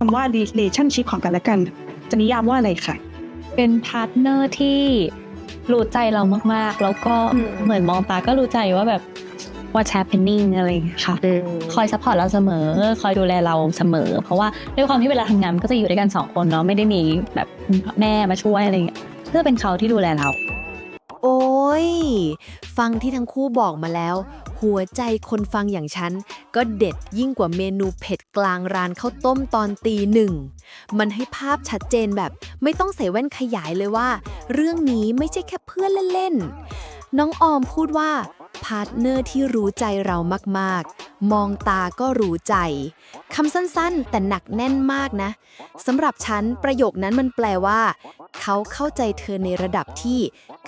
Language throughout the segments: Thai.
คำว่า relationship ของกันและกัน จะนิยามว่าอะไรคะเป็นพาร์ทเนอร์ที่รู้ใจเรามากๆ แล้วก็อืมเหมือนมองตาก็รู้ใจว่าแบบ what's happening อะไรอย่างเงี้ยค่ะ คอยซัพพอร์ตเราเสมอ คอยดูแลเราเสมอ เพราะว่าด้วยความที่เวลาทำงานมันก็จะอยู่ด้วยกันสองคนเนาะ ไม่ได้มีแบบแม่มาช่วยอะไรอย่างเงี้ยเพื่อเป็นเขาที่ดูแลเรา โอ้ย ฟังที่ทั้งคู่บอกมาแล้ว หัวใจคนฟังอย่างฉัน ก็เด็ดยิ่งกว่าเมนูเผ็ดกลางร้านข้าวต้มตอนตีหนึ่ง มันให้ภาพชัดเจนแบบ ไม่ต้องใส่แว่นขยายเลยว่า เรื่องนี้ไม่ใช่แค่เพื่อนเล่นๆ น้องออมพูดว่าพาร์ทเนอร์ที่รู้ใจเรามากๆ มองตาก็รู้ใจ คำสั้นๆ แต่หนักแน่นมากนะ สำหรับฉันประโยคนั้นมันแปลว่า เขาเข้าใจเธอในระดับที่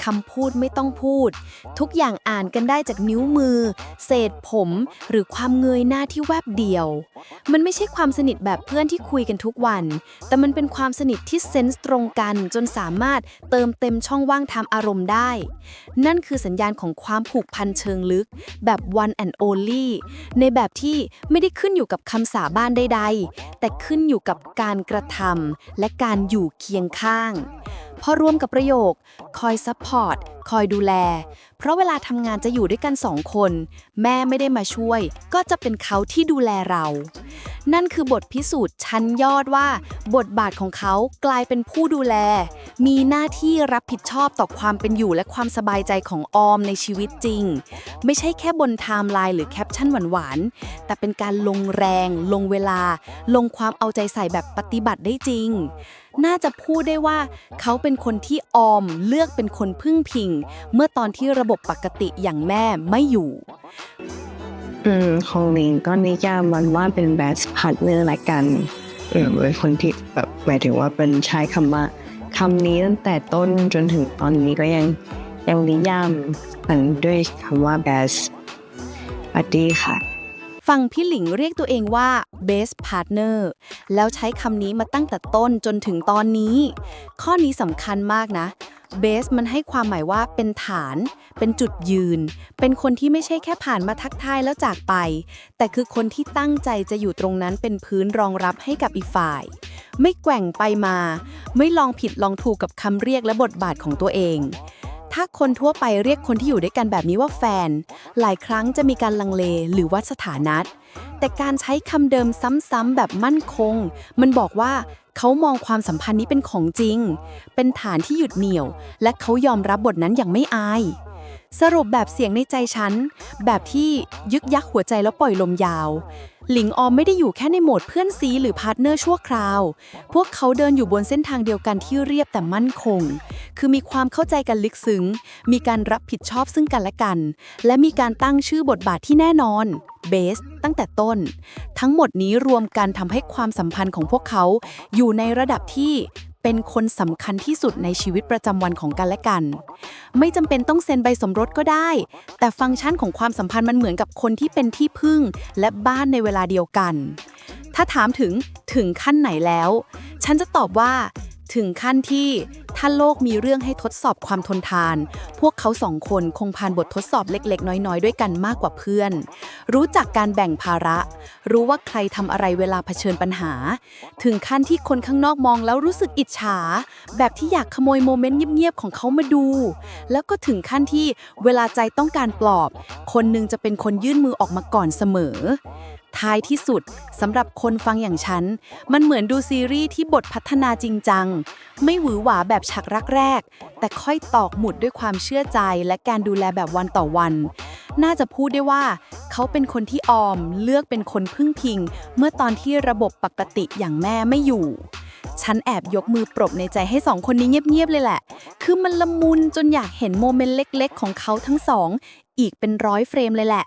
คำพูดไม่ต้องพูด ทุกอย่างอ่านกันได้จากนิ้วมือ เศษผม หรือความเงยหน้าที่แวบเดียว มันไม่ใช่ความสนิทแบบเพื่อนที่คุยกันทุกวัน แต่มันเป็นความสนิทที่เซนส์ตรงกัน จนสามารถเติมเต็มช่องว่างทางอารมณ์ได้ นั่นคือสัญญาณของความผูกพันเชิงลึก แบบ one and only ในแบบที่ไม่ได้ขึ้นอยู่กับคำสาบานใดๆ แต่ขึ้นอยู่กับการกระทำและการอยู่เคียงข้างพอรวมกับประโยค คอยซัพพอร์ตคอยดูแล เพราะเวลาทำงานจะอยู่ด้วยกันสองคน แม่ไม่ได้มาช่วย ก็จะเป็นเขาที่ดูแลเรา นั่นคือบทพิสูจน์ชั้นยอดว่า บทบาทของเขากลายเป็นผู้ดูแล มีหน้าที่รับผิดชอบต่อความเป็นอยู่และความสบายใจของออมในชีวิตจริง ไม่ใช่แค่บนไทม์ไลน์หรือแคปชั่นหวานๆ แต่เป็นการลงแรง ลงเวลา ลงความเอาใจใส่แบบปฏิบัติได้จริง น่าจะพูดได้ว่าเขาเป็นคนที่ออมเลือกเป็นคนพึ่งพิง เมื่อตอนที่ระบบปกติอย่างแม่ไม่อยู่ อืมของลิงก็นิยามมันว่าเป็น best partner ละกันเออเป็นคนที่แบบหมายถึงว่าเป็นใช้คำว่าคำนี้ตั้งแต่ต้นจนถึงตอนนี้ก็ยังยังนิยามมันด้วยคำว่า best buddy ค่ะฟังพี่หลิงเรียกตัวเองว่า best partner แล้วใช้คำนี้มาตั้งแต่ต้นจนถึงตอนนี้ ข้อนี้สำคัญมากนะ เบสมันให้ความหมายว่าเป็นฐาน เป็นจุดยืน เป็นคนที่ไม่ใช่แค่ผ่านมาทักทายแล้วจากไป แต่คือคนที่ตั้งใจจะอยู่ตรงนั้นเป็นพื้นรองรับให้กับอีกฝ่าย ไม่แกว่งไปมา ไม่ลองผิดลองถูกกับคำเรียกและบทบาทของตัวเอง ถ้าคนทั่วไปเรียกคนที่อยู่ด้วยกันแบบนี้ว่าแฟน หลายครั้งจะมีการลังเลหรือวัดสถานะแต่การใช้คำเดิมซ้ำๆแบบมั่นคง มันบอกว่าเขามองความสัมพันธ์นี้เป็นของจริง เป็นฐานที่หยุดเหนี่ยว และเขายอมรับบทนั้นอย่างไม่อาย สรุปแบบเสียงในใจฉัน แบบที่ยึกยักหัวใจแล้วปล่อยลมยาว หลิงออมไม่ได้อยู่แค่ในโหมดเพื่อนซีหรือพาร์ทเนอร์ชั่วคราว พวกเขาเดินอยู่บนเส้นทางเดียวกันที่เรียบแต่มั่นคง คือมีความเข้าใจกันลึกซึ้ง มีการรับผิดชอบซึ่งกันและกัน และมีการตั้งชื่อบทบาทที่แน่นอนเบสตั้งแต่ต้น ทั้งหมดนี้รวมกันทำให้ความสัมพันธ์ของพวกเขาอยู่ในระดับที่เป็นคนสำคัญที่สุดในชีวิตประจำวันของกันและกัน ไม่จำเป็นต้องเซ็นใบสมรสก็ได้ แต่ฟังก์ชันของความสัมพันธ์มันเหมือนกับคนที่เป็นที่พึ่ง และบ้านในเวลาเดียวกัน ถ้าถามถึงถึงขั้นไหนแล้ว ฉันจะตอบว่า ถึงขั้นที่ ถ้าโลกมีเรื่องให้ทดสอบความทนทาน พวกเขาสองคนคงผ่านบททดสอบเล็กๆ น้อยๆ ด้วยกันมากกว่าเพื่อน รู้จักการแบ่งภาระ รู้ว่าใครทำอะไรเวลาเผชิญปัญหา ถึงขั้นที่คนข้างนอกมองแล้วรู้สึกอิจฉา แบบที่อยากขโมยโมเมนต์เงียบๆ ของเขามาดู แล้วก็ถึงขั้นที่เวลาใจต้องการปลอบ คนหนึงจะเป็นคนยื่นมือออกมาก่อนเสมอ ท้ายที่สุดสำหรับคนฟังอย่างฉัน มันเหมือนดูซีรีส์ที่บทพัฒนาจริงจัง ไม่หวือหวาแบบฉากรักแรก แต่ค่อยตอกหมุดด้วยความเชื่อใจและการดูแลแบบวันต่อวัน น่าจะพูดได้ว่า เขาเป็นคนที่ออมเลือกเป็นคนพึ่งพิง เมื่อตอนที่ระบบปกติอย่างแม่ไม่อยู่ ฉันแอบยกมือปรบในใจให้สองคนนี้เงียบๆเลยแหละ คือมันละมุนจนอยากเห็นโมเมนต์เล็ก ๆ ของเขาทั้งสอง อีกเป็นร้อยเฟรมเลยแหละ